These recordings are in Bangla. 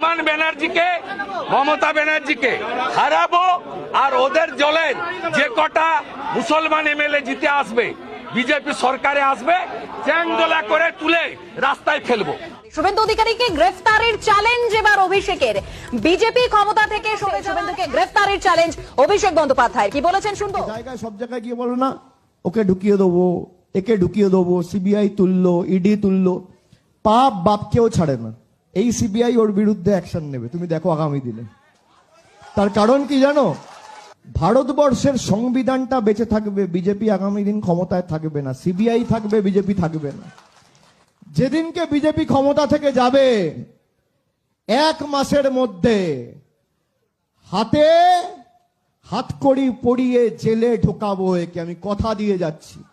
বিমান ব্যানার্জিকে মমতা ব্যানার্জিকে হারাবো আর ওদের জলের যে কটা মুসলমান এমএলএ জিতে আসবে বিজেপি সরকারে আসবে চ্যাংদোলা করে তুলে রাস্তায় ফেলব। শুভেন্দু অধিকারীকে গ্রেফতারের চ্যালেঞ্জ এবার অভিষেকের। বিজেপি ক্ষমতা থেকে শুভেন্দুকে গ্রেফতারের চ্যালেঞ্জ অভিষেক বন্দ্যোপাধ্যায় কি বলেছেন শুনব? জায়গায় সব জায়গায় গিয়ে বলো না ওকে ঢুকিয়ে দেবো একে ঢুকিয়ে দেবো সিবিআই তুললো ইডি তুললো পাপ বাপকেও ছাড়ে না। এই সিবিআই ওর বিরুদ্ধে অ্যাকশন নেবে। তুমি দেখো আগামী দিনে। তার কারণ কি জানো? ভারতবর্ষের সংবিধানটা বেঁচে থাকবে, বিজেপি আগামী দিন ক্ষমতায় থাকবে না। সিবিআই থাকবে, বিজেপি থাকবে না। যেদিনকে বিজেপি ক্ষমতা থেকে যাবে, এক মাসের মধ্যে হাতে হাতকড়ি পরিয়ে জেলে ঢোকাবো একে। আমি কথা দিয়ে যাচ্ছি।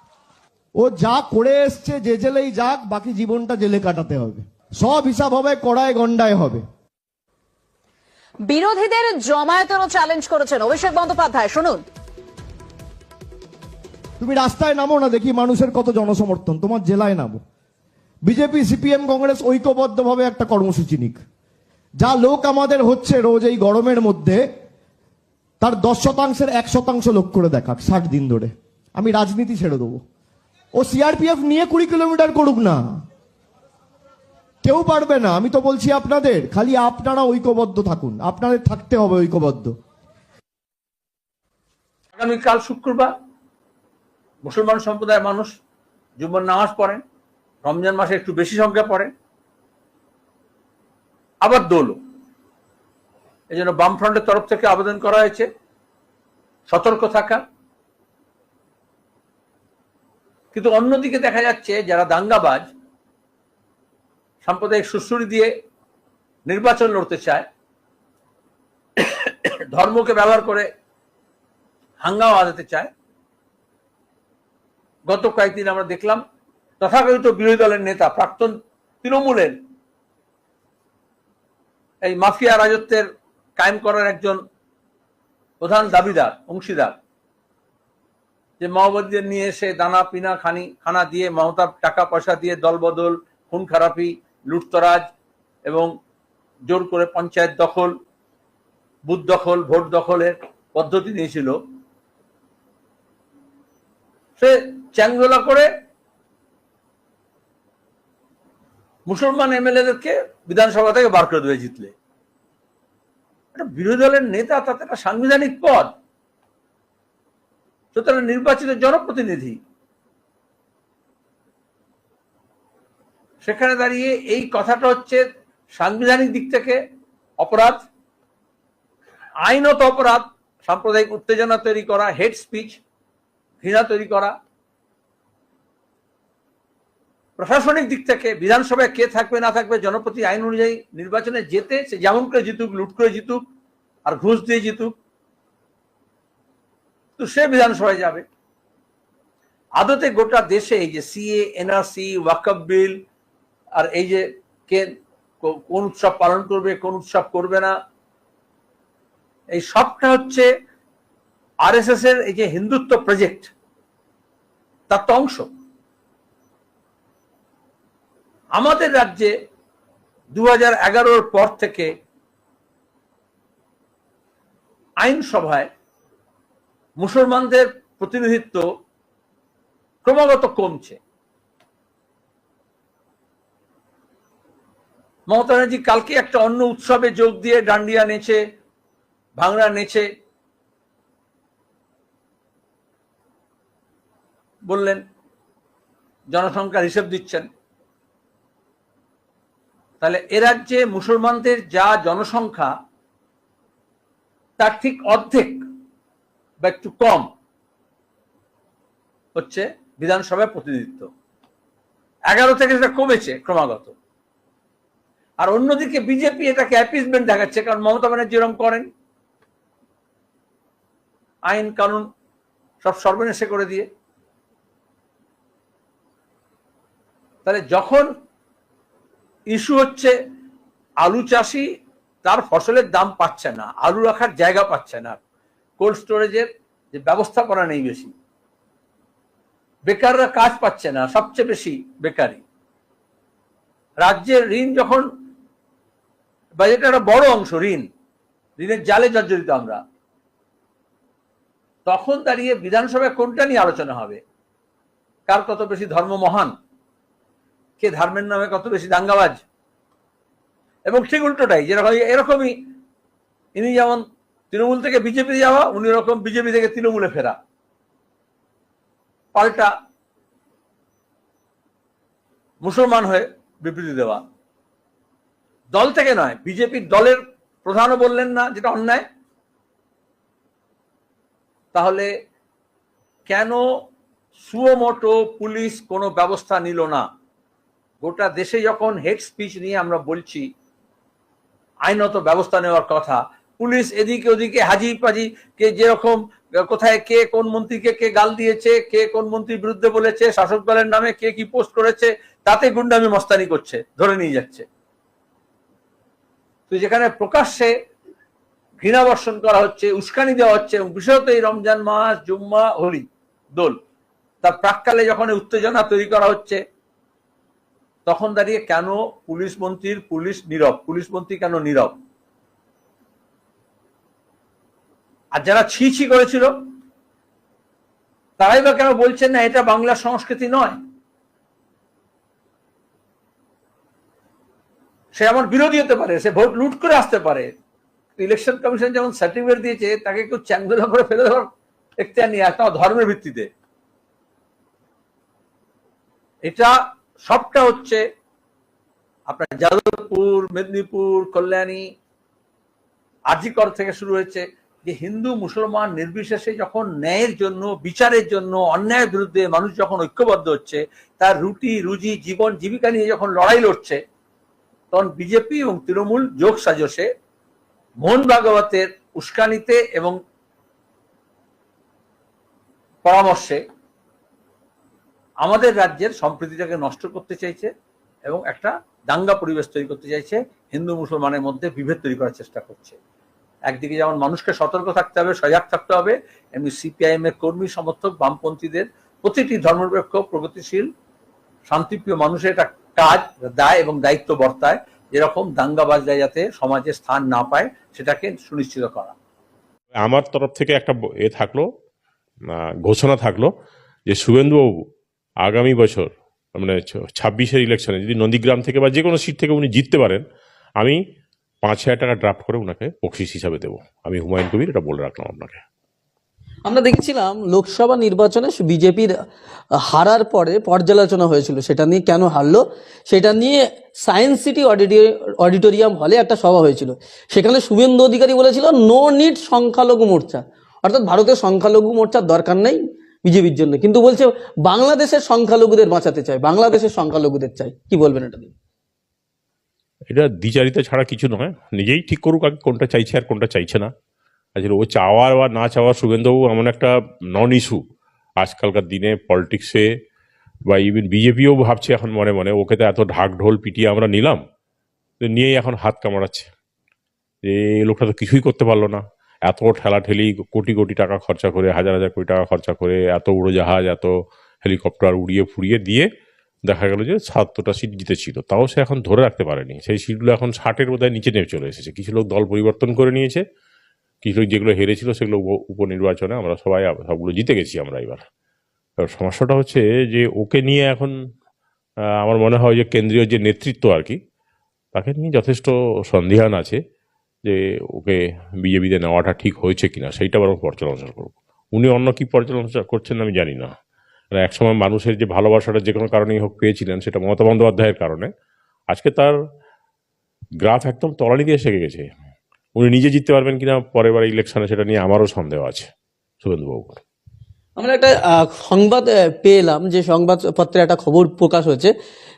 ও যা করে এসছে, যে জেলেই যাক, বাকি জীবনটা জেলে কাটাতে হবে। সব হিসাব হবে কড়ায় গন্ডায় হবে। বিরোধীদের জমায়েতেরও চ্যালেঞ্জ করেছেন অভিষেক বন্দ্যোপাধ্যায় শুনুন। তুমি রাস্তায় নামো না দেখি মানুষের কত জনসমর্থন তোমার জেলায় নামো। বিজেপি সিপিএম কংগ্রেস ঐক্যবদ্ধভাবে একটা কর্মসূচি নিক। যা লোক আমাদের হচ্ছে রোজ এই গরমের মধ্যে তার দশ শতাংশের এক শতাংশ লোক করে দেখাক ষাট দিন ধরে। আমি রাজনীতি ছেড়ে দেবো। ও সিআরপিএফ নিয়ে কুড়ি কিলোমিটার করুক না। কেউ পারবে না, আমি তো বলছি আপনাদের, খালি আপনারা ঐক্যবদ্ধ থাকুন, আপনাদের থাকতে হবে ঐক্যবদ্ধ। আগামীকাল শুক্রবার, মুসলমান সম্প্রদায়ের মানুষ জুম্মার নামাজ পড়েন রমজান মাসে একটু বেশি সংখ্যা পড়েন আবার দোল। এই জন্য বামফ্রন্টের তরফ থেকে আবেদন করা হয়েছে, সতর্ক থাকা। কিন্তু অন্যদিকে দেখা যাচ্ছে, যারা দাঙ্গাবাজ সাম্প্রদায়িক সুশ্রুরি দিয়ে নির্বাচন লড়তে চায়, ধর্মকে ব্যবহার করে হাঙ্গামা বাঁধাতে চায়। গত কয়েকদিন আমরা দেখলাম, তথাকথিত বিরোধী দলের নেতা প্রাক্তন তৃণমূলের এই মাফিয়া রাজত্বের কায়েম করার একজন প্রধান দাবিদার, অংশীদার, যে মাওবাদীদের নিয়ে এসে দানা, পিনা, খানি, খানা দিয়ে মমতার টাকা পয়সা দিয়ে দলবদল, খুন, খারাপি লুটতরাজ এবং জোর করে পঞ্চায়েত দখল, বুথ দখল, ভোট দখলের পদ্ধতি নিয়েছিল। সে চ্যাংদোলা করে মুসলমান এমএলএদেরকে বিধানসভা থেকে বার করে দেবে জিতলে। একটা বিরোধী দলের নেতা তাতে একটা সাংবিধানিক পদ। সুতরাং নির্বাচিত জনপ্রতিনিধি সেখানে দাঁড়িয়ে এই কথাটা হচ্ছে সাংবিধানিক দিক থেকে অপরাধ, আইনত অপরাধ, সাম্প্রদায়িক উত্তেজনা তৈরি করা হেড স্পিচ, ঘৃণা তৈরি করা। প্রশাসনিক দিক থেকে বিধানসভায় কে থাকবে, না থাকবে, জনপ্রতি আইন অনুযায়ী নির্বাচনে যেতে সে যেমন করে জিতুক, লুট করে জিতুক, আর ঘুষ দিয়ে জিতুক, তো সে বিধানসভায় যাবে। আদতে গোটা দেশে যে সিএ এনআরসি ওয়াকফ বিল আর এই যে কে কোন উৎসব পালন করবে, কোন উৎসব করবে না, এই সবটা হচ্ছে আরএসএস এর এই যে হিন্দুত্ব প্রজেক্ট তার তো অংশ। আমাদের রাজ্যে দু হাজার পর থেকে আইনসভায় মুসলমানদের প্রতিনিধিত্ব ক্রমাগত কমছে। মমতা ব্যানার্জি কালকে একটা অন্য উৎসবে যোগ দিয়ে ডান্ডিয়া নেচে ভাংড়া নেচে বললেন, জনসংখ্যার হিসেব দিচ্ছেন। তাহলে এ রাজ্যে মুসলমানদের যা জনসংখ্যা, তার ঠিক অর্ধেক বা একটু কম হচ্ছে বিধানসভায় প্রতিনিধিত্ব। এগারো থেকে সেটা কমেছে ক্রমাগত। আর অন্যদিকে বিজেপি এটাকে অ্যাপিসমেন্ট দেখাচ্ছে, কারণ মমতা ব্যানার্জি এরকম করেন। আইন কানুন সব সর্বনেশে করে দিয়ে। তাহলে যখন ইস্যু হচ্ছে, আলু চাষি তার ফসলের দাম পাচ্ছে না, আলু রাখার জায়গা পাচ্ছে না। কোল্ড স্টোরেজের যে ব্যবস্থা করা নেই বেশি। বেকাররা কাজ পাচ্ছে না, সবচেয়ে বেশি বেকারি। রাজ্যের ঋণ যখন বাজেটের একটা বড় অংশ, ঋণ, ঋণের জালে জর্জরিত আমরা। তখন দাঁড়িয়ে বিধানসভায় কোনটা নিয়ে আলোচনা হবে? কার কত বেশি ধর্ম মহান? কে ধর্মের নামে কত বেশি দাঙ্গাবাজ? এবং ঠিক উল্টোটাই, যেরকম এরকমই ইনি যেমন তৃণমূল থেকে বিজেপি যাওয়া, উনি এরকম বিজেপি থেকে তৃণমূলে ফেরা। পাল্টা মুসলমান হয়ে বিবৃতি দেওয়া। দল থেকে নয়, বিজেপির দলের প্রধানও বললেন না, যেটা অন্যায়। তাহলে কেন সুমোটো পুলিশ কোনো ব্যবস্থা নিল না? গোটা দেশে যখন হেড স্পিচ নিয়ে আমরা বলছি, আইনত ব্যবস্থা নেওয়ার কথা, পুলিশ এদিকে ওদিকে হাজি পাজি কে যেরকম, কোথায় কে কোন মন্ত্রীকে কে গাল দিয়েছে, কে কোন মন্ত্রীর বিরুদ্ধে বলেছে, শাসক দলের নামে কে কি পোস্ট করেছে, তাতে গুন্ডামি মস্তানি করছে, ধরে নিয়ে যাচ্ছে। তো যেখানে প্রকাশ্যে ঘৃণা বর্ষণ করা হচ্ছে, উস্কানি দেওয়া হচ্ছে, এবং বিশেষত এই রমজান মাস, জুম্মা হরি দোল তার প্রাককালে যখন উত্তেজনা তৈরি করা হচ্ছে, তখন দাঁড়িয়ে কেন পুলিশ মন্ত্রীর পুলিশ নীরব? পুলিশ মন্ত্রী কেন নীরব? আর যারা ছি ছি করেছিল, তারাই বা কেন বলছেন না, এটা বাংলার সংস্কৃতি নয়? সে আমার বিরোধী হতে পারে, সে ভোট লুট করে আসতে পারে। ইলেকশন কমিশন যেমন সার্টিফিকেট দিয়েছে, তাকে একটু চ্যাংদোলা করে ফেলে দেওয়ার এখতিয়ার নিয়ে একটা ধর্মের ভিত্তিতে। এটা সবটা হচ্ছে আপনার যাদবপুর, মেদিনীপুর, কল্যাণী আজিকর থেকে শুরু হয়েছে যে হিন্দু, মুসলমান নির্বিশেষে যখন ন্যায়ের জন্য, বিচারের জন্য, অন্যায়ের বিরুদ্ধে মানুষ যখন ঐক্যবদ্ধ হচ্ছে, তার রুটি, রুজি, জীবন, জীবিকা নিয়ে যখন লড়াই লড়ছে তখন বিজেপি এবং তৃণমূল যোগ সাজসে, মোহন ভাগবতের উস্কানিতে এবং পরামর্শে আমাদের রাজ্যের সম্প্রীতিটাকে নষ্ট করতে চাইছে এবং একটা দাঙ্গা পরিবেশ তৈরি করতে চাইছে, হিন্দু মুসলমানের মধ্যে বিভেদ তৈরি করার চেষ্টা করছে। একদিকে যেমন মানুষকে সতর্ক থাকতে হবে, সজাগ থাকতে হবে, এমনি সিপিআইএম এর কর্মী, সমর্থক, বামপন্থীদের প্রতিটি ধর্মনিরপেক্ষ, প্রগতিশীল, শান্তিপ্রিয় মানুষের একটা কাজ, দায় এবং দায়িত্ব বর্তায় যেরকম দাঙ্গাবাজরা যাতে সমাজে স্থান না পায়, সেটাকে সুনিশ্চিত করা। আমার তরফ থেকে একটা এ থাকল ঘোষণা থাকল যে শুভেন্দুবাবু আগামী বছর মানে ছাব্বিশের ইলেকশনে যদি নন্দীগ্রাম থেকে বা যে কোনো সিট থেকে উনি জিততে পারেন, আমি পাঁচ হাজার টাকা ড্রাফট করে ওনাকে বকশিস হিসাবে দেবো। আমি হুমায়ুন কবির এটা বলে রাখলাম আপনাকে। আমরা দেখেছিলাম লোকসভা নির্বাচনে বিজেপির হারার পরে পর্যালোচনা হয়েছিল। সেটা নিয়ে কেন হারলো? সেটা নিয়ে সায়েন্স সিটি অডিটোরিয়াম হলে একটা সভা হয়েছিল। সেখানে শুভেন্দু অধিকারী বলেছিল নো নিড সংখ্যালঘু মোর্চা। অর্থাৎ ভারতের সংখ্যালঘু মোর্চার দরকার নেই বিজেপির জন্য। কিন্তু বলছে, বাংলাদেশের সংখ্যালঘুদের বাঁচাতে চাই, বাংলাদেশের সংখ্যালঘুদের চাই। কি বলবেন এটা নিয়ে? এটা দ্বিচারিতা ছাড়া কিছু নয়। নিজেই ঠিক করুক আগে কোনটা চাইছে আর কোনটা চাইছে না। আসলে ও চাওয়ার বা না চাওয়ার শুভেন্দুবাবু এমন একটা নন ইস্যু আজকালকার দিনে পলিটিক্সে বা ইভেন বিজেপিও ভাবছে এখন মনে মনে, ওকে তো এত ঢাক ঢোল পিটিয়ে আমরা নিলাম নিয়েই এখন হাত কামড়াচ্ছে। যে এই লোকটা তো কিছুই করতে পারল না। এত ঠেলাঠেলি, কোটি কোটি টাকা খরচা করে, হাজার হাজার কোটি টাকা খরচা করে, এত উড়োজাহাজ, এত হেলিকপ্টার উড়িয়ে ফুরিয়ে দিয়ে দেখা গেল যে সাতটা সিট জিতেছিল। তাও সে এখন ধরে রাখতে পারেনি। সেই সিটগুলো এখন ষাটের বোধহয় নিচে নেমে চলে এসেছে। কিছু লোক দল পরিবর্তন করে নিয়েছে। কিছু যেগুলো হেরেছিল সেগুলো উপ- উপনির্বাচনে আমরা সবাই সবগুলো জিতে গেছি আমরা এবার। সমস্যাটা হচ্ছে যে ওকে নিয়ে এখন আমার মনে হয় যে কেন্দ্রীয় যে নেতৃত্ব আর কি, তাকে নিয়ে যথেষ্ট সন্দেহান আছে যে ওকে বিজেপিতে নেওয়াটা ঠিক হয়েছে কিনা, সেইটা বরং পর্যালোচনা করব। উনি অন্য কি পর্যালোচনা করছেন আমি জানি না। মানে একসময় মানুষের যে ভালোবাসাটা যে কোনো কারণেই হোক পেয়েছিলেন, সেটা মমতা বন্দ্যোপাধ্যায়ের কারণে। আজকে তার গ্রাফ একদম তলানি দিয়ে সেগে গেছে। উনি নিজে জিততে পারবেন কিনা পরের বার ইলেকশনে সেটা নিয়ে আমারও সন্দেহ আছে শুভেন্দুবাবুর আমরা একটা সংবাদ পেলাম যে সংবাদপত্রে একটা খবর প্রকাশ হয়েছে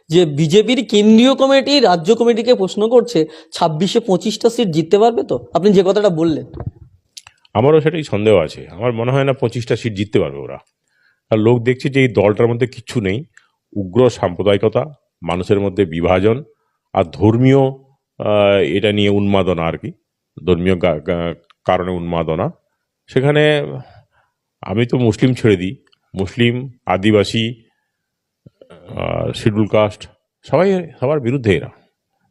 যে বিজেপির কেন্দ্রীয় কমিটি রাজ্য কমিটিকে প্রশ্ন করছে ছাব্বিশে পঁচিশটা সিট জিততে পারবে তো? আপনি যে কথাটা বললেন। আমারও সেটাই সন্দেহ আছে। আমার মনে হয় না পঁচিশটা সিট জিততে পারবে ওরা। আর লোক দেখছে যে এই দলটার মধ্যে কিচ্ছু নেই। উগ্র সাম্প্রদায়িকতা মানুষের মধ্যে বিভাজন আর ধর্মীয় এটা নিয়ে উন্মাদনা আর কি। ধর্মীয় কারণে উন্মাদনা। সেখানে আমি তো মুসলিম ছেড়ে দিই। মুসলিম, আদিবাসী শিডিউল কাস্ট, সবাই সবার বিরুদ্ধে এরা।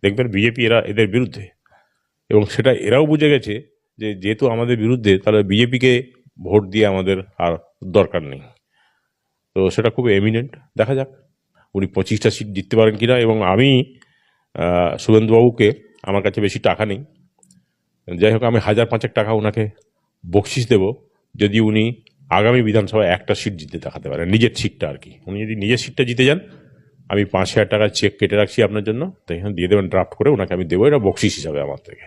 দেখবেন বিজেপি এরা এদের বিরুদ্ধে। এবং সেটা এরাও বুঝে গেছে যে যেহেতু আমাদের বিরুদ্ধে, তাহলে বিজেপিকে ভোট দিয়ে আমাদের আর দরকার নেই। তো সেটা খুব এমিনেন্ট দেখা যাক উনি পঁচিশটা সিট জিততে পারেন কিনা। এবং আমি শুভেন্দুবাবুকে আমার কাছে বেশি টাকা নেই। যাই হোক আমি হাজার পাঁচেক টাকা ওনাকে বকশিস দেব যদি উনি আগামী বিধানসভায় একটা সিট জিতে দেখাতে পারেন, নিজের সিটটা আর কি। উনি যদি নিজের সিটটা জিতে যান, আমি পাঁচ হাজার টাকার চেক কেটে রাখছি আপনার জন্য তো এখানে দিয়ে দেবেন ড্রাফট করে ওনাকে আমি দেবো, এটা বকশিস হিসাবে আমার থেকে।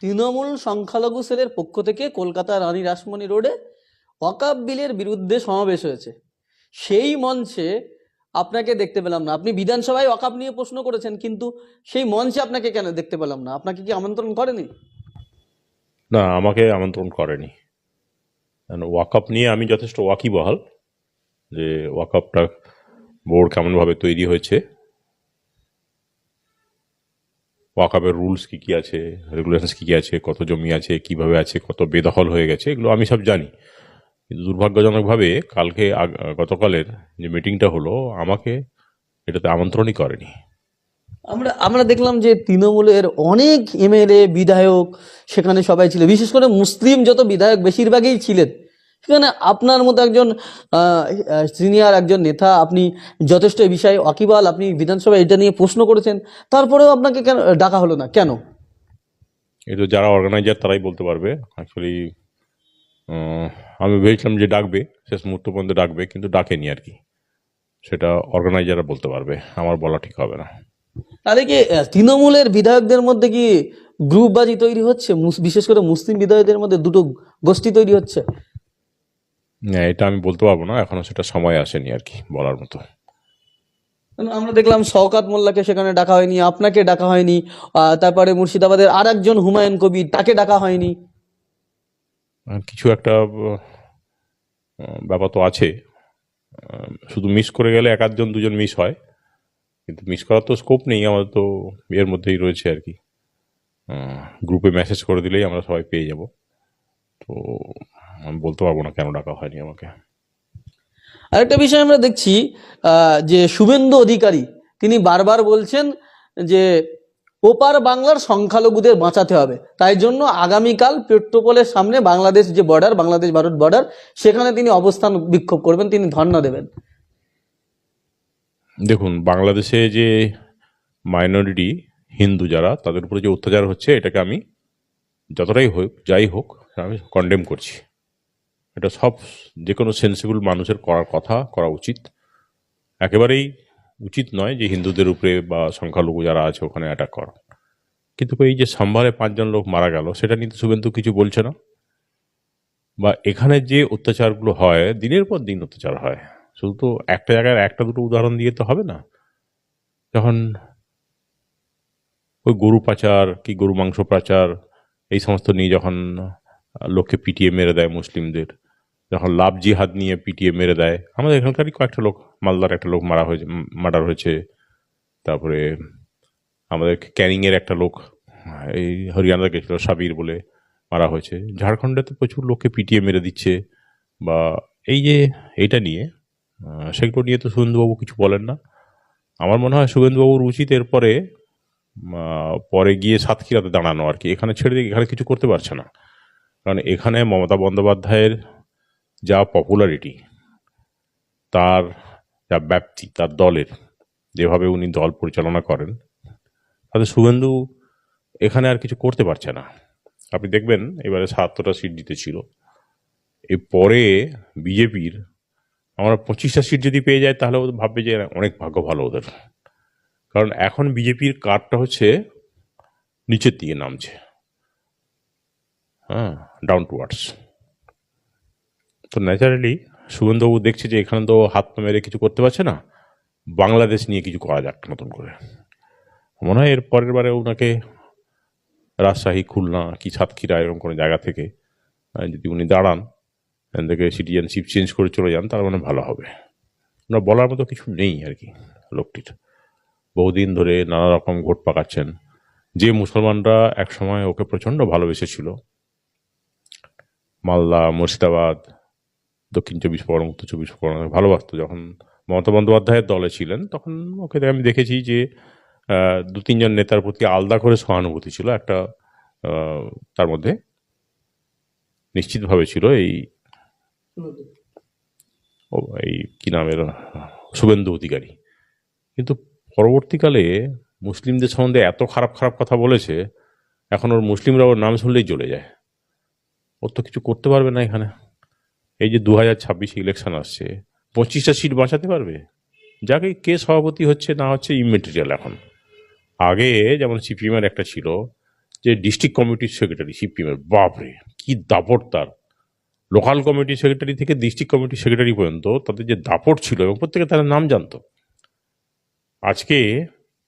তৃণমূল সংখ্যালঘু সেলের পক্ষ থেকে কলকাতা রানী রাসমণি রোডে ওয়াকাব বিলের বিরুদ্ধে সমাবেশ হয়েছে। সেই মঞ্চে আপনাকে দেখতে পেলাম না। আপনি বিধানসভায় ওয়াকাব নিয়ে প্রশ্ন করেছেন, কিন্তু সেই মঞ্চে আপনাকে কেন দেখতে পেলাম না? আপনাকে কি আমন্ত্রণ করেনি? না, আমাকে আমন্ত্রণ করেনি। ওয়াকআপ নিয়ে আমি যথেষ্ট ওয়াকিবহাল, যে ওয়াকআপটা বোর্ড কেমনভাবে তৈরি হয়েছে, ওয়াকআপের রুলস কি কি আছে, রেগুলেশনস কি কি আছে, কত জমি আছে, কীভাবে আছে, কত বেদখল হয়ে গেছে, এগুলো আমি সব জানি। কিন্তু দুর্ভাগ্যজনকভাবে কালকে গতকালের যে মিটিংটা হলো আমাকে এটাতে আমন্ত্রণই করেনি। আমরা আমরা দেখলাম যে তৃণমূলের অনেক এমএলএ বিধায়ক সেখানে সবাই ছিল। বিশেষ করে মুসলিম যত বিধায়ক বেশিরভাগই ছিলেন। সেখানে আপনার মতো একজন সিনিয়র একজন নেতা আপনি যথেষ্ট এই বিষয়ে অকিবাল আপনি বিধানসভায় এটা নিয়ে প্রশ্ন করেছেন। তারপরেও আপনাকে কেন ডাকা হলো না? কেন? এই তো যারা অর্গানাইজার তারাই বলতে পারবে। অ্যাকচুয়ালি আমি ভেবেছিলাম যে ডাকবে শেষ মুহূর্ত পর্যন্ত ডাকবে কিন্তু ডাকেনি আর কি। সেটা অর্গানাইজাররা বলতে পারবে আমার বলা ঠিক হবে না। তাহলে কি তৃণমূলের বিধায়কদের মধ্যে কি গ্রুপবাজি তৈরি হচ্ছে? বিশেষ করে মুসলিম বিধায়কদের মধ্যে দুটো গোষ্ঠী তৈরি হচ্ছে? না, এটা আমি বলতে পারব না এখনও সেটা সময় আসেনি আর কি বলার মতো। আমরা দেখলাম শওকাত মোল্লাকে সেখানে ডাকা হয়নি আপনাকে ডাকা হয়নি তারপরে মুর্শিদাবাদের আর একজন হুমায়ুন কবির তাকে ডাকা হয়নি। কিছু একটা ব্যাপার তো আছে। শুধু মিস করে গেলে এক আধজন, দুজন মিস হয়। কিন্তু মিস করার তো স্কোপ নেই, আমাদের তো এর মধ্যেই রয়েছে আর কি। গ্রুপে মেসেজ করে দিলেই আমরা সবাই পেয়ে যাব। তো আমি বলতে পারব না কেন ডাকা হয়নি আমাকে। আরেকটা বিষয় আমরা দেখছি যে শুভেন্দু অধিকারী, তিনি বারবার বলছেন যে ওপার বাংলার সংখ্যালঘুদের বাঁচাতে হবে। তাই জন্য আগামীকাল পেট্রোপোলের সামনে বাংলাদেশ যে বর্ডার বাংলাদেশ ভারত বর্ডার সেখানে তিনি অবস্থান বিক্ষোভ করবেন, তিনি ধর্ণা দেবেন। দেখুন, বাংলাদেশে যে মাইনরিটি হিন্দু যারা, তাদের উপরে যে অত্যাচার হচ্ছে, এটাকে আমি যতটাই হোক, যাই হোক, আমি কন্ডেম করছি। এটা সব যে কোনো সেন্সিবল মানুষের করার কথা, করা উচিত। একেবারেই উচিত নয় যে হিন্দুদের উপরে বা সংখ্যালঘু যারা আছে ওখানে অ্যাটাক করা। কিন্তু এই যে সাম্বারে পাঁচজন লোক মারা গেল, সেটা নিয়ে শুভেন্দু কিছু বলছে না। বা এখানে যে অত্যাচারগুলো হয়, দিনের পর দিন অত্যাচার হয়। শুধু তো একটা জায়গায় একটা দুটো উদাহরণ দিয়ে তো হবে না। যখন ওই গরু পাচার কি গরু মাংস পাচার, এই সমস্ত নিয়ে যখন লোককে পিটিয়ে মেরে দেয় মুসলিমদের যখন লাভ জিহাদ নিয়ে পিটিয়ে মেরে দেয়, আমাদের এখানকারই কয়েকটা লোক, মালদার একটা লোক মারা হয়েছে, মার্ডার হয়েছে। তারপরে আমাদের ক্যানিংয়ের একটা লোক, এই হরিয়ানা গেছিল সাবির বলে মারা হয়েছে। ঝাড়খণ্ডে তো প্রচুর লোককে পিটিয়ে মেরে দিচ্ছে। বা এই যে এইটা নিয়ে সেগুলো নিয়ে তো শুভেন্দুবাবু কিছু বলেন না। আমার মনে হয় শুভেন্দুবাবুর উচিত এরপরে পরে গিয়ে সাতক্ষীরাতে দাঁড়ানো আর কি। এখানে ছেড়ে দিয়ে এখানে কিছু করতে পারছে না। কারণ এখানে মমতা বন্দ্যোপাধ্যায়ের যা পপুলারিটি তার, যা ব্যাপ্তি তার দলের, যেভাবে উনি দল পরিচালনা করেন, তাতে শুভেন্দু এখানে আর কিছু করতে পারছে না। আপনি দেখবেন, এবারে সাতটা সিট জিতেছিল। এর পরে বিজেপির, আমরা পঁচিশটা সিট যদি পেয়ে যায় তাহলে ও ভাববে যে অনেক ভাগ্য ভালো ওদের। কারণ এখন বিজেপির কার্ডটা হচ্ছে, নিচের দিকে নামছে। হ্যাঁ ডাউন টুয়ার্ডস তো ন্যাচারালি শুভেন্দুবাবু দেখছে যে এখানে তো হাত পা মেরে কিছু করতে পারছে না, বাংলাদেশ নিয়ে কিছু করা যাক নতুন করে। মনে হয় এর পরের বারে ওনাকে রাজশাহী, খুলনা কি সাতক্ষীরা এরকম কোনো জায়গা থেকে যদি উনি দাঁড়ান এখান থেকে সিটিজেনশিপ চেঞ্জ করে চলে যান তার মানে ভালো হবে। ওনার বলার মতো কিছু নেই আর কি লোকটির। বহুদিন ধরে নানা রকম ভোট পাকাচ্ছেন। যে মুসলমানরা একসময় ওকে প্রচণ্ড ভালোবেসেছিল, মালদা, মুর্শিদাবাদ দক্ষিণ চব্বিশ পরগনা, উত্তর চব্বিশ পরগনা ভালোবাসতো। যখন মমতা বন্দ্যোপাধ্যায়ের দলে ছিলেন, তখন ওকে আমি দেখেছি যে দু তিনজন নেতার প্রতি আলাদা করে সহানুভূতি ছিল। একটা তার মধ্যে নিশ্চিতভাবে ছিল এই এই কি নামের, শুভেন্দু অধিকারী। কিন্তু পরবর্তীকালে মুসলিমদের সম্বন্ধে এত খারাপ খারাপ কথা বলেছে, এখন ওর মুসলিমরা ওর নাম শুনলেই চলে যায়। ওর তো কিছু করতে পারবে না এখানে। এই যে দু হাজার ছাব্বিশে ইলেকশন আসছে, পঁচিশটা সিট বাঁচাতে পারবে? যাকে কে সভাপতি হচ্ছে, না হচ্ছে ইমেটেরিয়াল এখন। আগে যেমন সিপিএমের একটা ছিল, যে ডিস্ট্রিক্ট কমিটির সেক্রেটারি সিপিএমের, বাপরে, কি দাপট তার। লোকাল কমিটি সেক্রেটারি থেকে ডিস্ট্রিক্ট কমিটি সেক্রেটারি পর্যন্ত তাদের যে দাপট ছিল, এবং প্রত্যেকে তারা নাম জানতো। আজকে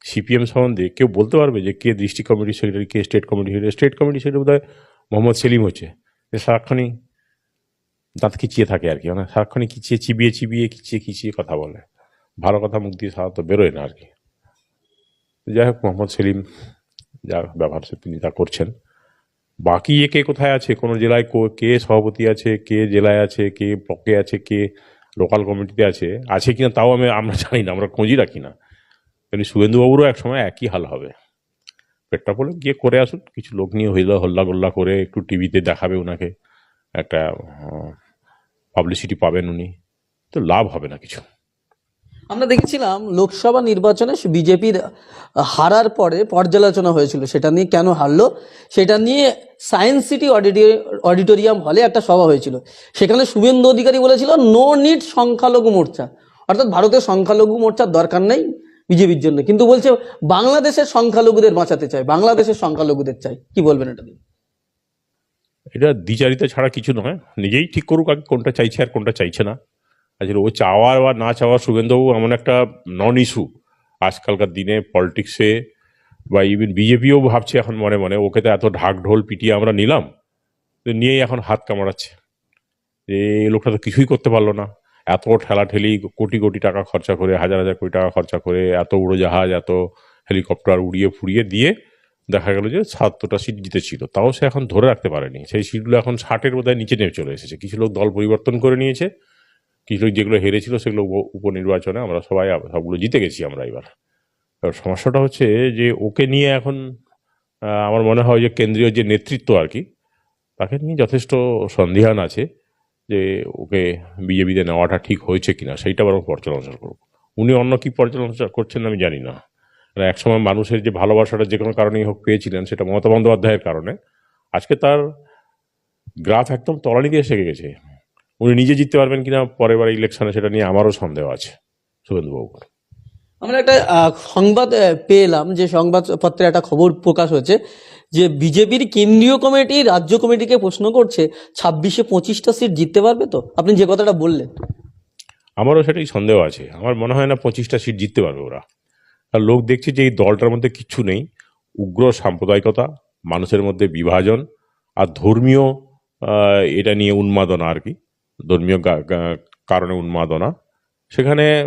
সিপিএম সম্বন্ধে কেউ বলতে পারবে যে কে ডিস্ট্রিক্ট কমিটি সেক্রেটারি কে state committee secretary state committee secretary বোধহয় মোহাম্মদ সেলিম হচ্ছে। সারাক্ষণই দাঁত খিচিয়ে থাকে আর কি। মানে সারাক্ষণই খিচিয়ে চিবিয়ে চিবিয়ে খিচিয়ে খিচিয়ে কথা বলে। ভালো কথা মুখ দিয়ে সাধারণত বেরোয় না আর কি। যাই হোক, মোহাম্মদ সেলিম যা ব্যবহার তিনি তা করছেন। বাকি এ কে কোথায় আছে? কোন জেলায় কো- সভাপতি আছে? কে জেলায় আছে? কে ব্লকে আছে? কে লোকাল কমিটিতে আছে? আছে কিনা তাও আমি, আমরা জানি না, আমরা খোঁজই রাখি না। কিন্তু শুভেন্দুবাবুরও এক সময় একই হাল হবে। পেটটা বলে গিয়ে করে আসুন। কিছু লোক নিয়ে হইলা হল্লা গোল্লা করে একটু টিভিতে দেখাবে ওনাকে একটা পাবলিসিটি পাবেন উনি, তো লাভ হবে না কিছু। আমরা দেখেছিলাম লোকসভা নির্বাচনে বিজেপির হারার পরে পর্যালোচনা হয়েছিল, সেটা নিয়ে কেন হারলো? সেটা নিয়ে সায়েন্স সিটি অডিটোরিয়াম হলে একটা সভা হয়েছিল। সেখানে শুভেন্দু অধিকারী বলেছিল নো নিড সংখ্যালঘু মোর্চা। অর্থাৎ ভারতের সংখ্যালঘু মোর্চার দরকার নেই বিজেপির জন্য। কিন্তু বলছে, বাংলাদেশের সংখ্যালঘুদের বাঁচাতে চাই, বাংলাদেশের সংখ্যালঘুদের চাই। কি বলবেন এটা নিয়ে? এটা দ্বিচারিতা ছাড়া কিছু নয়। নিজেই ঠিক করুক আগে কোনটা চাইছে আর কোনটা চাইছে না। আসলে ও চাওয়ার বা না চাওয়ার শুভেন্দুবাবু এমন একটা নন ইস্যু আজকালকার দিনে পলিটিক্সে বা ইভেন বিজেপিও ভাবছে এখন মনে মনে, ওকে তো এত ঢাক ঢোল পিটিয়ে আমরা নিলাম, তো নিয়েই এখন হাত কামড়াচ্ছে। যে লোকটা তো কিছুই করতে পারল না। এত ঠেলাঠেলি, কোটি কোটি টাকা খরচা করে, হাজার হাজার কোটি টাকা খরচা করে, এত উড়োজাহাজ, এত হেলিকপ্টার উড়িয়ে ফুড়িয়ে দিয়ে দেখা গেল যে সাতটা সিট জিতেছিল। তাও সে এখন ধরে রাখতে পারেনি। সেই সিটগুলো এখন ষাটের বোধহয় নিচে নেমে চলে এসেছে। কিছু লোক দল পরিবর্তন করে নিয়েছে। কিছু লোক যেগুলো হেরেছিল সেগুলো উপ- উপনির্বাচনে আমরা সবাই সবগুলো জিতে গেছি আমরা এবার। এবার সমস্যাটা হচ্ছে যে ওকে নিয়ে এখন আমার মনে হয় যে কেন্দ্রীয় যে নেতৃত্ব আর কি, তাকে নিয়ে যথেষ্ট সন্দেহান আছে যে ওকে বিজেপিতে নেওয়াটা ঠিক হয়েছে কিনা, সেইটা বরং পর্যালোচনা করব উনি অন্য কি পর্যালোচনা করছেন আমি জানি না। একসময় মানুষের যে ভালোবাসাটা যে কোনো কারণেই হোক পেয়েছিলেন সেটা মমতা বন্দ্যোপাধ্যায়ের কারণে। আজকে তার গ্রাফ একদম তলানি দিয়ে এসে গেছে। উনি নিজে জিততে পারবেন কিনা পরের বার ইলেকশনে সেটা নিয়ে আমারও সন্দেহ আছে শুভেন্দুবাবুর আমরা একটা সংবাদ পেলাম যে সংবাদপত্রে একটা খবর প্রকাশ হয়েছে যে বিজেপির কেন্দ্রীয় কমিটি রাজ্য কমিটিকে প্রশ্ন করছে ছাব্বিশে পঁচিশটা সিট জিততে পারবে তো? আপনি যে কথাটা বললেন। আমারও সেটাই সন্দেহ আছে। আমার মনে হয় না পঁচিশটা সিট জিততে পারবে ওরা। আর লোক দেখছে যে এই দলটার মধ্যে কিচ্ছু নেই। উগ্র সাম্প্রদায়িকতা, মানুষের মধ্যে বিভাজন আর ধর্মীয় এটা নিয়ে উন্মাদনা আর কি। ধর্মীয় কারণে উন্মাদনা। সেখানে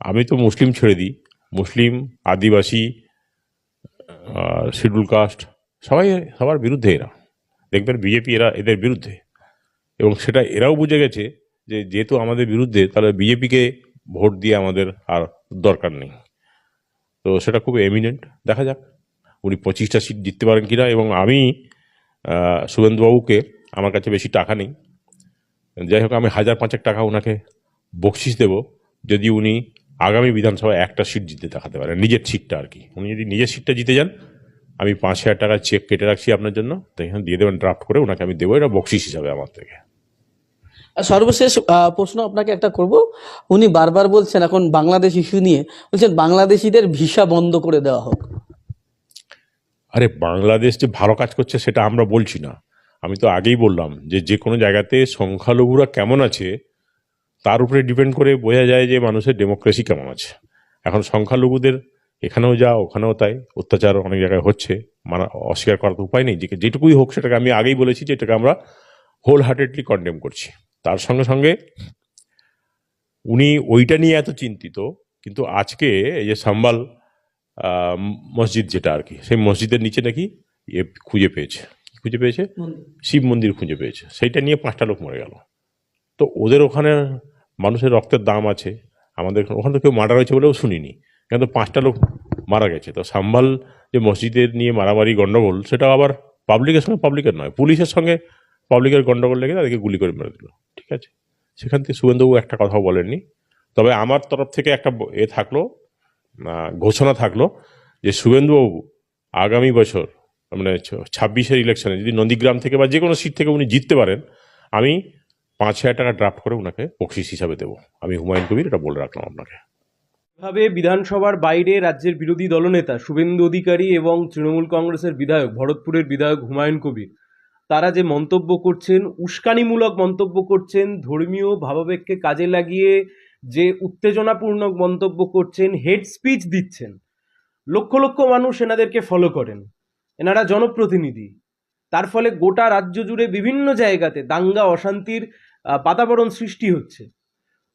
আমি তো মুসলিম ছেড়ে দিই। মুসলিম, আদিবাসী শিডিউল কাস্ট, সবাই সবার বিরুদ্ধে এরা। দেখবেন বিজেপি এরা, এদের বিরুদ্ধে। এবং সেটা এরাও বুঝে গেছে যে যেহেতু আমাদের বিরুদ্ধে, তাহলে বিজেপিকে ভোট দিয়ে আমাদের আর দরকার নেই। তো সেটা খুব এমিনেন্ট দেখা যাক, উনি পঁচিশটা সিট জিততে পারেন কিনা এবং আমি শুভেন্দুবাবুকে আমার কাছে বেশি টাকা নেই। যাই হোক, আমি হাজার পাঁচেক টাকা ওনাকে বকশিস দেব যদি উনি আগামী বিধানসভায় একটা সিট জিতে দেখাতে পারেন, নিজের সিটটা আর কি। উনি যদি নিজের সিটটা জিতে যান, আমি পাঁচ হাজার টাকা চেক কেটে রাখছি আপনার জন্য, তো এখানে দিয়ে দেবেন ড্রাফট করে ওনাকে আমি দেবো, এটা বকশিস হিসাবে আমার থেকে। সর্বশেষ প্রশ্ন আপনাকে একটা করব। উনি বারবার বলছেন, এখন বাংলাদেশ ইস্যু নিয়ে, বলছেন বাংলাদেশিদের ভিসা বন্ধ করে দেওয়া হোক। আরে, বাংলাদেশ যে ভালো কাজ করছে, সেটা আমরা বলছি না। আমি তো আগেই বললাম যে যে কোনো জায়গাতে সংখ্যালঘুরা কেমন আছে, তার উপরে ডিপেন্ড করে বোঝা যায় যে, মানুষের ডেমোক্রেসি কেমন আছে। এখন সংখ্যালঘুদের এখানেও যা, ওখানেও তাই। অত্যাচার অনেক জায়গায় হচ্ছে মানে অস্বীকার করার তো উপায় নেই। যেটুকুই হোক, সেটাকে আমি আগেই বলেছি যে, এটাকে আমরা হোল হার্টেডলি কন্ডেম করছি। তার সঙ্গে সঙ্গে উনি ওইটা নিয়ে এত চিন্তিত কিন্তু আজকে এই যে সাম্বাল মসজিদ যেটা আর কি সেই মসজিদের নিচে নাকি ইয়ে খুঁজে পেয়েছে। খুঁজে পেয়েছে? শিব মন্দির খুঁজে পেয়েছে। সেইটা নিয়ে পাঁচটা লোক মরে গেল। তো ওদের ওখানে মানুষের রক্তের দাম আছে। আমাদের ওখানে তো কেউ মার্ডার হয়েছে বলেও শুনিনি। কিন্তু পাঁচটা লোক মারা গেছে। তো সাম্ভাল যে মসজিদের নিয়ে মারামারি গণ্ডগোল সেটা আবার পাবলিকের সঙ্গে পাবলিকের নয় পুলিশের সঙ্গে পাবলিকের গন্ডগোল লেগে তাদেরকে গুলি করে মেরে দিল, ঠিক আছে? সেখান থেকে শুভেন্দুবাবু একটা কথাও বলেননি। তবে আমার তরফ থেকে একটা এ থাকল ঘোষণা থাকল যে শুভেন্দুবাবু আগামী বছর মানে ছাব্বিশের ইলেকশনে যদি নন্দীগ্রাম থেকে বা যে কোনো সিট থেকে উনি জিততে পারেন, আমি পাঁচ হাজার টাকা ড্রাফট করে ওনাকে বকশিস হিসাবে দেবো। আমি হুমায়ুন কবির, এটা বলে রাখলাম আপনাকে। ভাবে বিধানসভার বাইরে রাজ্যের বিরোধী দলনেতা, শুভেন্দু অধিকারী এবং তৃণমূল কংগ্রেসের বিধায়ক, ভরতপুরের বিধায়ক হুমায়ুন কবির তারা যে মন্তব্য করছেন, উস্কানিমূলক মন্তব্য করছেন, ধর্মীয় ভাবাবেগকে কাজে লাগিয়ে যে উত্তেজনাপূর্ণ মন্তব্য করছেন, হেড স্পিচ দিচ্ছেন। লক্ষ লক্ষ মানুষ এনাদেরকে ফলো করেন। এনারা জনপ্রতিনিধি। তার ফলে গোটা রাজ্য জুড়ে বিভিন্ন জায়গাতে দাঙ্গা, অশান্তির বাতাবরণ সৃষ্টি হচ্ছে।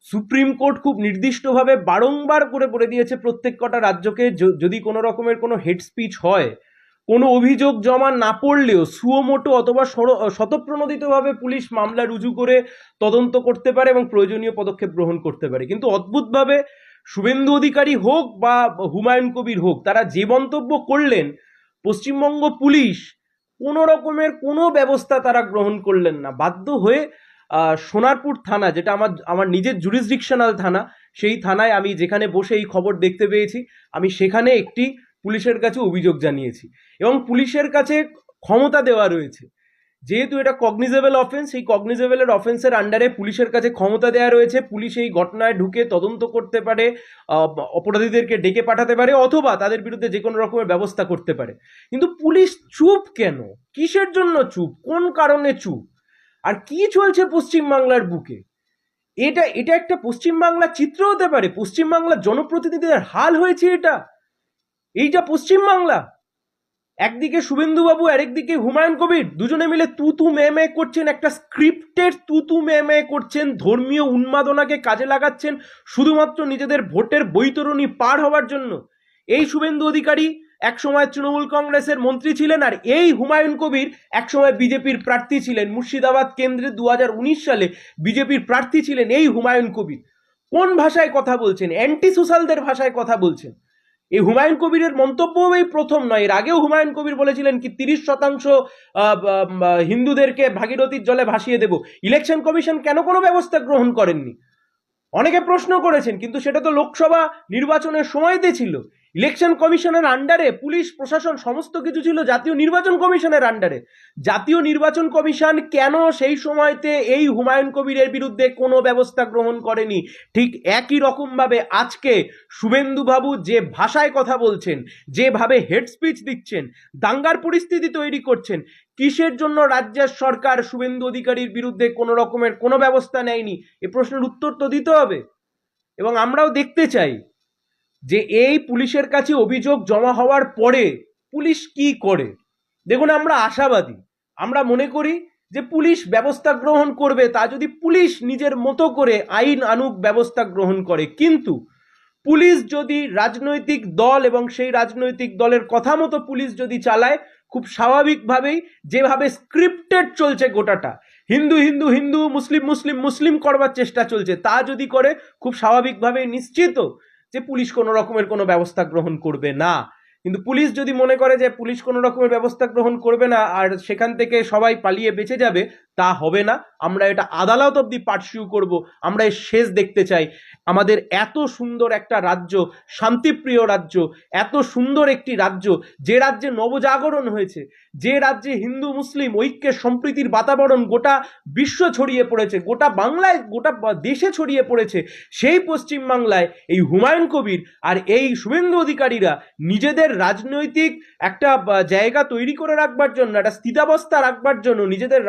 সুপ্রিম কোর্ট খুব নির্দিষ্টভাবে বারংবার করে বলে দিয়েছে প্রত্যেক কটা রাজ্যকে যদি কোনো রকমের কোনো হেড স্পিচ হয় কোনো অভিযোগ জমা না পড়লেও সুয়োমোটো অথবা স্বতঃপ্রণোদিতভাবে পুলিশ মামলা রুজু করে তদন্ত করতে পারে এবং প্রয়োজনীয় পদক্ষেপ গ্রহণ করতে পারে। কিন্তু অদ্ভুতভাবে শুভেন্দু অধিকারী হোক বা হুমায়ুন কবির হোক, তারা যে মন্তব্য করলেন, পশ্চিমবঙ্গ পুলিশ কোনো রকমের কোনো ব্যবস্থা তারা গ্রহণ করলেন না। বাধ্য হয়ে সোনারপুর থানা, যেটা আমার আমার নিজের জুরিসডিকশনাল থানা, সেই থানায় আমি যেখানে বসে এই খবর দেখতে পেয়েছি, আমি সেখানে একটি পুলিশের কাছে অভিযোগ জানিয়েছি এবং পুলিশের কাছে ক্ষমতা দেওয়া রয়েছে। যেহেতু এটা কগনিজেবল অফেন্স সেই কগনিজেবলের অফেন্সের আন্ডারে পুলিশের কাছে ক্ষমতা দেওয়া রয়েছে। পুলিশ এই ঘটনায় ঢুকে তদন্ত করতে পারে অপরাধীদেরকে ডেকে পাঠাতে পারে অথবা তাদের বিরুদ্ধে যে কোনো রকমের ব্যবস্থা করতে পারে। কিন্তু পুলিশ চুপ কেন? কিসের জন্য চুপ? কোন কারণে চুপ? আর কি চলছে পশ্চিমবাংলার বুকে? এটা এটা একটা পশ্চিমবাংলার চিত্র হতে পারে। পশ্চিমবাংলার জনপ্রতিনিধিদের হাল হয়েছে এটা। এইটা পশ্চিমবাংলা। একদিকে শুভেন্দুবাবু আর একদিকে হুমায়ুন কবির। দুজনে মিলে তু তু মে মে করছেন একটা স্ক্রিপ্টের তু তু মে মে করছেন। ধর্মীয় উন্মাদনাকে কাজে লাগাচ্ছেন, শুধুমাত্র নিজেদের ভোটের বৈতরণী পার হওয়ার জন্য। এই শুভেন্দু অধিকারী একসময় তৃণমূল কংগ্রেসের মন্ত্রী ছিলেন আর এই হুমায়ুন কবির একসময় বিজেপির প্রার্থী ছিলেন। মুর্শিদাবাদ কেন্দ্রে দু হাজার উনিশ সালে বিজেপির প্রার্থী ছিলেন এই হুমায়ুন কবির। কোন ভাষায় কথা বলছেন? অ্যান্টি সোশ্যালদের ভাষায় কথা বলছেন। এই হুমায়ুন কবিরের মন্তব্য এই প্রথম নয়। এর আগেও হুমায়ুন কবির বলেছিলেন কি, তিরিশ শতাংশ হিন্দুদেরকে ভাগীরথীর জলে ভাসিয়ে দেব। ইলেকশন কমিশন কেন কোনো ব্যবস্থা গ্রহণ করেননি? অনেকে প্রশ্ন করেছেন, কিন্তু সেটা তো লোকসভা নির্বাচনের সময়তে ছিল। ইলেকশন কমিশনের আন্ডারে পুলিশ, প্রশাসন, সমস্ত কিছু ছিল জাতীয় নির্বাচন কমিশনের আন্ডারে। জাতীয় নির্বাচন কমিশন কেন সেই সময়তে এই হুমায়ুন কবিরের বিরুদ্ধে কোনো ব্যবস্থা গ্রহণ করেনি? ঠিক একই রকমভাবে আজকে শুভেন্দুবাবু যে ভাষায় কথা বলছেন, যেভাবে হেড স্পিচ দিচ্ছেন, দাঙ্গার পরিস্থিতি তৈরি করছেন, কিসের জন্য রাজ্যের সরকার শুভেন্দু অধিকারীর বিরুদ্ধে কোনো রকমের কোনো ব্যবস্থা নেয়নি? এ প্রশ্নের উত্তর তো দিতে হবে। এবং আমরাও দেখতে চাই যে এই পুলিশের কাছে অভিযোগ জমা হওয়ার পরে পুলিশ কি করে? দেখুন, আমরা আশাবাদী। আমরা মনে করি যে পুলিশ ব্যবস্থা গ্রহণ করবে, তা যদি পুলিশ নিজের মতো করে আইন আনুক, ব্যবস্থা গ্রহণ করে। কিন্তু পুলিশ যদি রাজনৈতিক দল এবং সেই রাজনৈতিক দলের কথা মতো পুলিশ যদি চালায়, খুব স্বাভাবিকভাবেই যেভাবে স্ক্রিপ্টেড চলছে গোটাটা, হিন্দু হিন্দু হিন্দু, মুসলিম মুসলিম মুসলিম করবার চেষ্টা চলছে, তা যদি করে, খুব স্বাভাবিকভাবেই নিশ্চিত যে পুলিশ কোনো রকমের কোনো ব্যবস্থা গ্রহণ করবে না। কিন্তু পুলিশ যদি মনে করে যে পুলিশ কোনো রকমের ব্যবস্থা গ্রহণ করবে না, আর সেখান থেকে সবাই পালিয়ে বেঁচে যাবে তা হবে না। আমরা এটা আদালত অব্দি পার্সিউ করব। আমরা এর শেষ দেখতে চাই। আমাদের এত সুন্দর একটা রাজ্য, শান্তিপ্রিয় রাজ্য, এত সুন্দর একটি রাজ্য, যে রাজ্যে নবজাগরণ হয়েছে, যে রাজ্যে হিন্দু, মুসলিম ঐক্যের সম্প্রীতির বাতাবরণ গোটা বিশ্ব ছড়িয়ে পড়েছে, গোটা বাংলায়, গোটা দেশে ছড়িয়ে পড়েছে, সেই পশ্চিম বাংলায় এই হুমায়ুন কবির আর এই শুভেন্দু অধিকারীরা নিজেদের রাজনৈতিক একটা জায়গা তৈরি করে রাখবার জন্য, একটা স্থিতাবস্থা রাখবার জন্য নিজেদের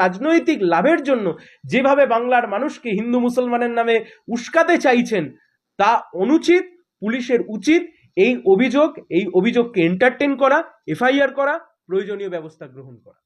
রাজনৈতিক লাভের জন্য যেভাবে বাংলার মানুষকে হিন্দু মুসলমানের নামে উস্কাতে চাইছেন, তা অনুচিত, পুলিশের উচিত। এই অভিযোগ, এই অভিযোগকে এন্টারটেন করা, এফআইআর করা, প্রয়োজনীয় ব্যবস্থা গ্রহণ করা।